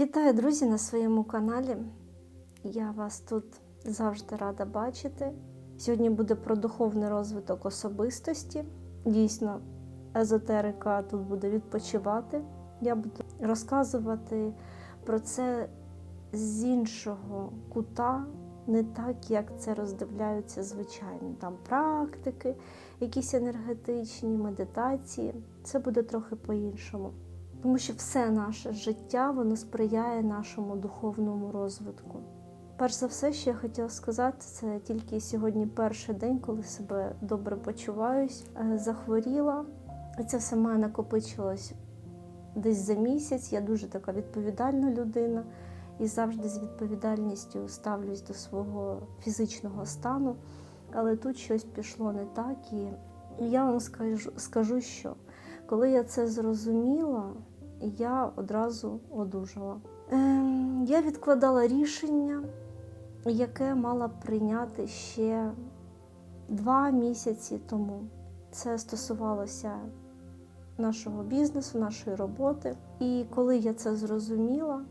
Вітаю, друзі, на своєму каналі. Я вас тут завжди рада бачити. Сьогодні буде про духовний розвиток особистості. Дійсно, езотерика тут буде відпочивати. Я буду розказувати про це з іншого кута, не так, як це роздивляються звичайно. Там практики, якісь енергетичні, медитації. Це буде трохи по-іншому. Тому що все наше життя воно сприяє нашому духовному розвитку. Перш за все, що я хотіла сказати, це тільки сьогодні перший день, коли себе добре почуваюсь, е, захворіла. І це все мене накопичилось десь за місяць. Я дуже така відповідальна людина і завжди з відповідальністю ставлюсь до свого фізичного стану. Але тут щось пішло не так, і я вам скажу, скажу що коли я це зрозуміла, я одразу одужала. Ем, я відкладала рішення, яке мала прийняти ще два місяці тому. Це стосувалося нашого бізнесу, нашої роботи. І коли я це зрозуміла,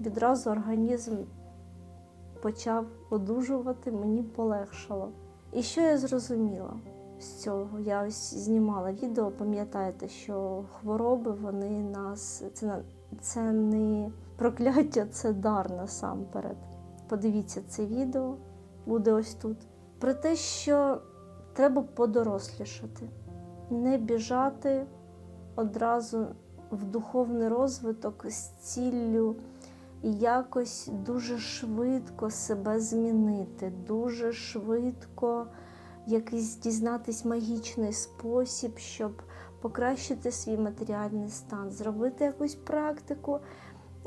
відразу організм почав одужувати, мені полегшало. І що я зрозуміла? З цього. Я ось знімала відео, пам'ятаєте, що хвороби вони нас це це не прокляття, це дар насамперед. Подивіться це відео, буде ось тут. Про те, що треба подорослішати, не біжати одразу в духовний розвиток з ціллю якось дуже швидко себе змінити, дуже швидко якийсь дізнатись магічний спосіб, щоб покращити свій матеріальний стан, зробити якусь практику,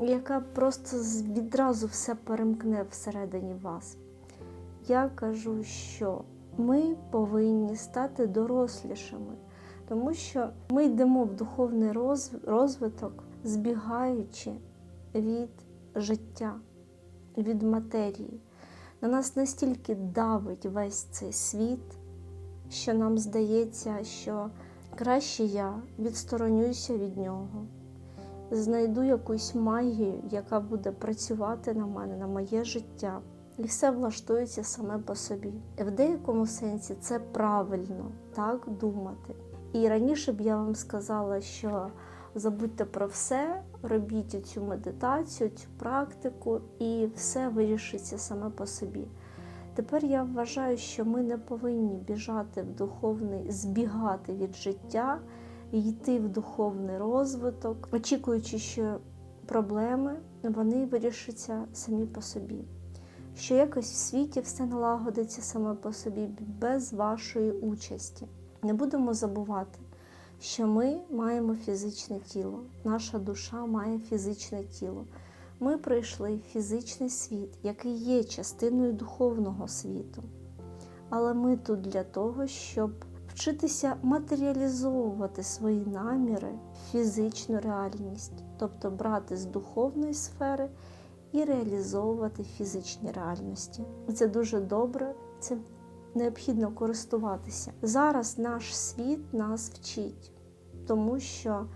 яка просто відразу все перемкне всередині вас. Я кажу, що ми повинні стати дорослішими, тому що ми йдемо в духовний розвиток, збігаючи від життя, від матерії. На нас настільки давить весь цей світ, що нам здається, що краще я відсторонюся від нього, знайду якусь магію, яка буде працювати на мене, на моє життя, і все влаштується саме по собі. І в деякому сенсі це правильно так думати. І раніше б я вам сказала, що забудьте про все, робіть цю медитацію, цю практику, і все вирішиться саме по собі. Тепер я вважаю, що ми не повинні біжати в духовний, збігати від життя, йти в духовний розвиток, очікуючи, що проблеми вони вирішаться самі по собі. Що якось в світі все налагодиться саме по собі без вашої участі. Не будемо забувати, що ми маємо фізичне тіло, наша душа має фізичне тіло. Ми прийшли в фізичний світ, який є частиною духовного світу. Але ми тут для того, щоб вчитися матеріалізовувати свої наміри в фізичну реальність, тобто брати з духовної сфери і реалізовувати фізичні реальності. Це дуже добре, це необхідно користуватися. Зараз наш світ нас вчить, тому що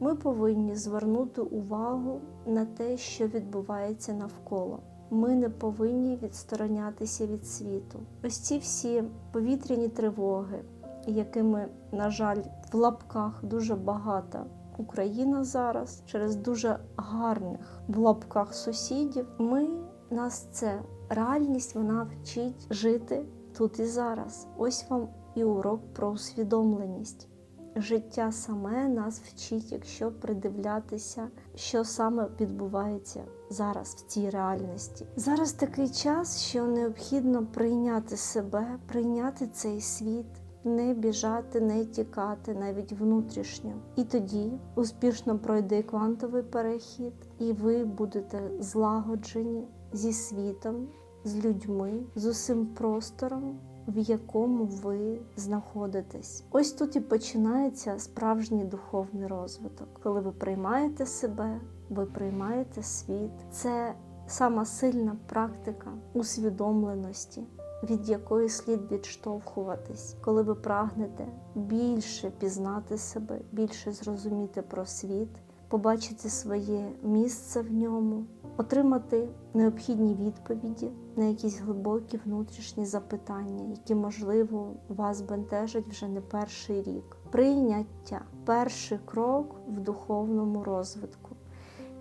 ми повинні звернути увагу на те, що відбувається навколо. Ми не повинні відсторонятися від світу. Ось ці всі повітряні тривоги, якими, на жаль, в лапках дуже багата Україна зараз через дуже гарних в лапках сусідів. Ми нас це реальність вона вчить жити тут і зараз. Ось вам і урок про усвідомленість. Життя саме нас вчить, якщо придивлятися, що саме відбувається зараз в цій реальності. Зараз такий час, що необхідно прийняти себе, прийняти цей світ, не біжати, не тікати, навіть внутрішньо. І тоді успішно пройде квантовий перехід, і ви будете злагоджені зі світом, з людьми, з усім простором в якому ви знаходитесь. Ось тут і починається справжній духовний розвиток. Коли ви приймаєте себе, ви приймаєте світ. Це сама сильна практика усвідомленості. Від якої слід відштовхуватись, коли ви прагнете більше пізнати себе, більше зрозуміти про світ, побачити своє місце в ньому, отримати необхідні відповіді на якісь глибокі внутрішні запитання, які, можливо, вас бентежать вже не перший рік. Прийняття перший крок в духовному розвитку.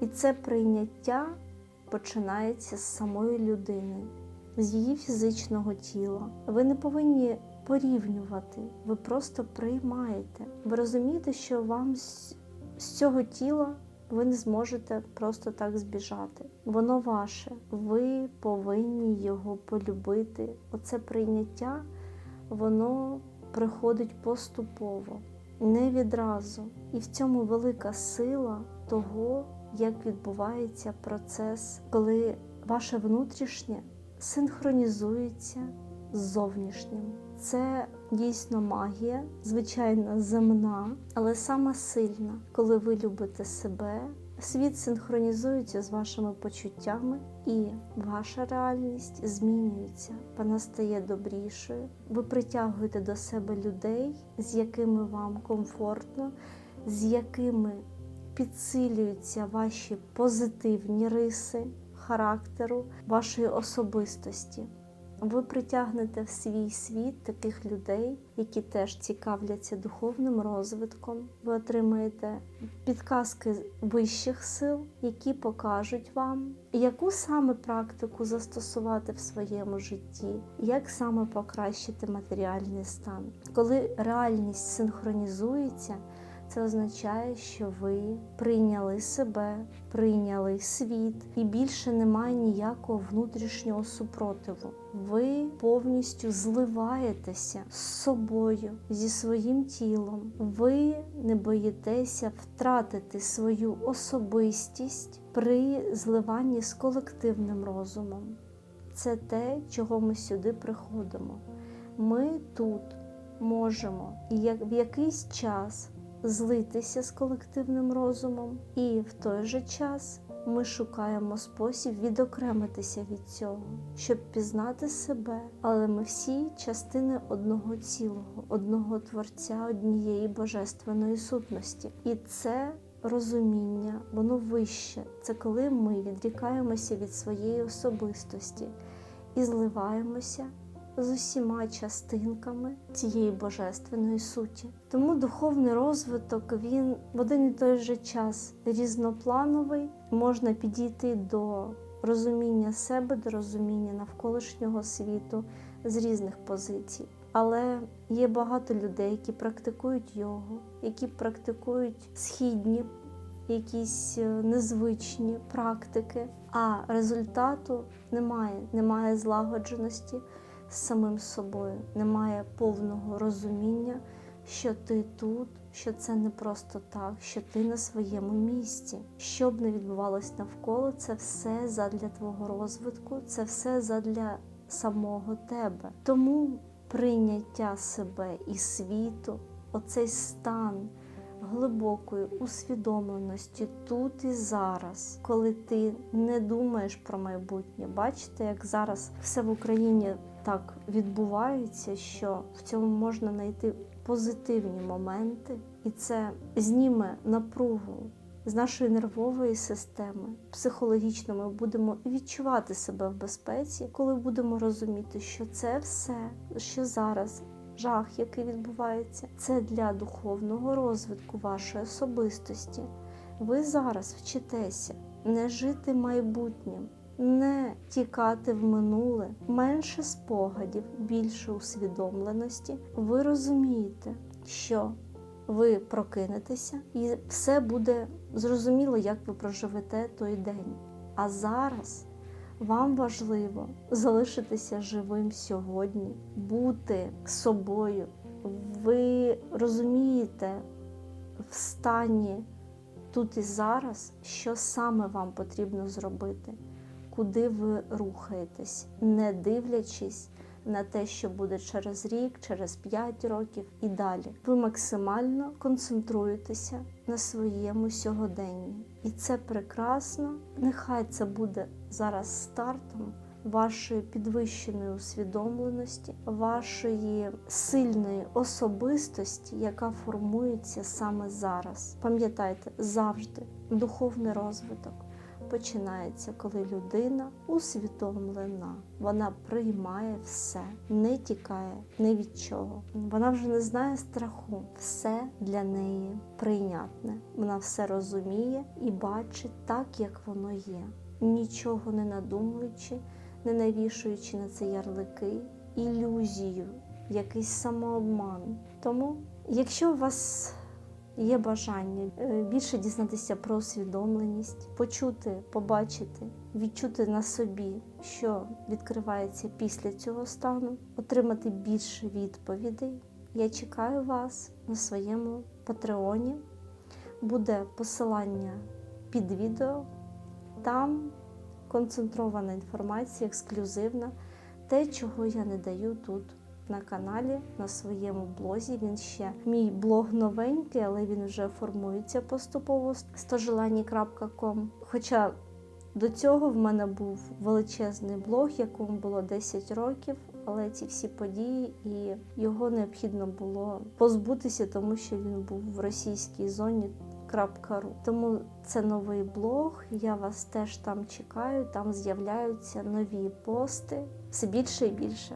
І це прийняття починається з самої людини, з її фізичного тіла. Ви не повинні порівнювати, ви просто приймаєте. Ви розумієте, що вам з цього тіла ви не зможете просто так збіжати. Воно ваше, ви повинні його полюбити. Оце прийняття, воно приходить поступово, не відразу. І в цьому велика сила того, як відбувається процес, коли ваше внутрішнє синхронізується з зовнішнім. Це дійсно магія, звичайно, земна, але сама сильна, коли ви любите себе. Світ синхронізується з вашими почуттями, і ваша реальність змінюється, вона стає добрішою. Ви притягуєте до себе людей, з якими вам комфортно, з якими підсилюються ваші позитивні риси характеру, вашої особистості. Ви притягнете в свій світ таких людей, які теж цікавляться духовним розвитком. Ви отримаєте підказки вищих сил, які покажуть вам, яку саме практику застосувати в своєму житті, як саме покращити матеріальний стан. Коли реальність синхронізується. Це означає, що ви прийняли себе, прийняли світ, і більше немає ніякого внутрішнього супротиву. Ви повністю зливаєтеся з собою, зі своїм тілом. Ви не боїтеся втратити свою особистість при зливанні з колективним розумом. Це те, чого ми сюди приходимо. Ми тут можемо і в якийсь час злитися з колективним розумом, і в той же час ми шукаємо спосіб відокремитися від цього, щоб пізнати себе. Але ми всі частини одного цілого, одного творця, однієї божественної сутності. І це розуміння, воно вище. Це коли ми відрікаємося від своєї особистості і зливаємося з усіма частинками цієї божественної суті. Тому духовний розвиток він в один і той же час різноплановий, можна підійти до розуміння себе, до розуміння навколишнього світу з різних позицій. Але є багато людей, які практикують йогу, які практикують східні. Якісь е, незвичні практики, а результату немає, немає злагодженості, з самим собою, немає повного розуміння, що ти тут, що це не просто так, що ти на своєму місці. Що б не відбувалось навколо, це все задля твого розвитку, це все задля самого тебе. Тому прийняття себе і світу, оцей стан. Глибокої усвідомленості тут і зараз, коли ти не думаєш про майбутнє, бачите, як зараз все в Україні так відбувається, що в цьому можна знайти позитивні моменти, і це зніме напругу з нашої нервової системи. Психологічно ми будемо відчувати себе в безпеці, коли будемо розуміти, що це все, що зараз. Жах, який відбувається, це для духовного розвитку вашої особистості. Ви зараз вчитеся не жити майбутнім, не тікати в минуле, менше спогадів, більше усвідомленості, ви розумієте, що ви прокинетеся, і все буде зрозуміло, як ви проживете той день. А зараз вам важливо залишитися живим сьогодні, бути собою. Ви розумієте в стані тут і зараз, що саме вам потрібно зробити куди ви рухаєтесь, не дивлячись на те, що буде через рік, через 5 років і далі. Ви максимально концентруєтеся на своєму сьогоденні. І це прекрасно. Нехай це буде зараз стартом вашої підвищеної усвідомленості, вашої сильної особистості, яка формується саме зараз. Пам'ятайте, завжди духовний розвиток починається, коли людина усвідомлена. Вона приймає все, не тікає ні від чого. Вона вже не знає страху. Все для неї прийнятне. Вона все розуміє і бачить так, як воно є, нічого не надумуючи, не навішуючи на це ярлики, ілюзію, якийсь самообман. Тому, якщо у вас Є бажання е, більше дізнатися про усвідомленість, почути, побачити, відчути на собі, що відкривається після цього стану, отримати більше відповідей. Я чекаю вас на своєму патреоні. Буде посилання під відео. Там концентрована інформація, ексклюзивна, те, чого я не даю тут на каналі, на своєму блозі. Він ще мій блог новенький, але він вже формується поступово стожелані.com. Хоча до цього в мене був величезний блог, якому було 10 років, але ці всі події і його необхідно було позбутися, тому що він був в російській зоні. .ру. Тому це новий блог. Я вас теж там чекаю. Там з'являються нові пости все більше і більше.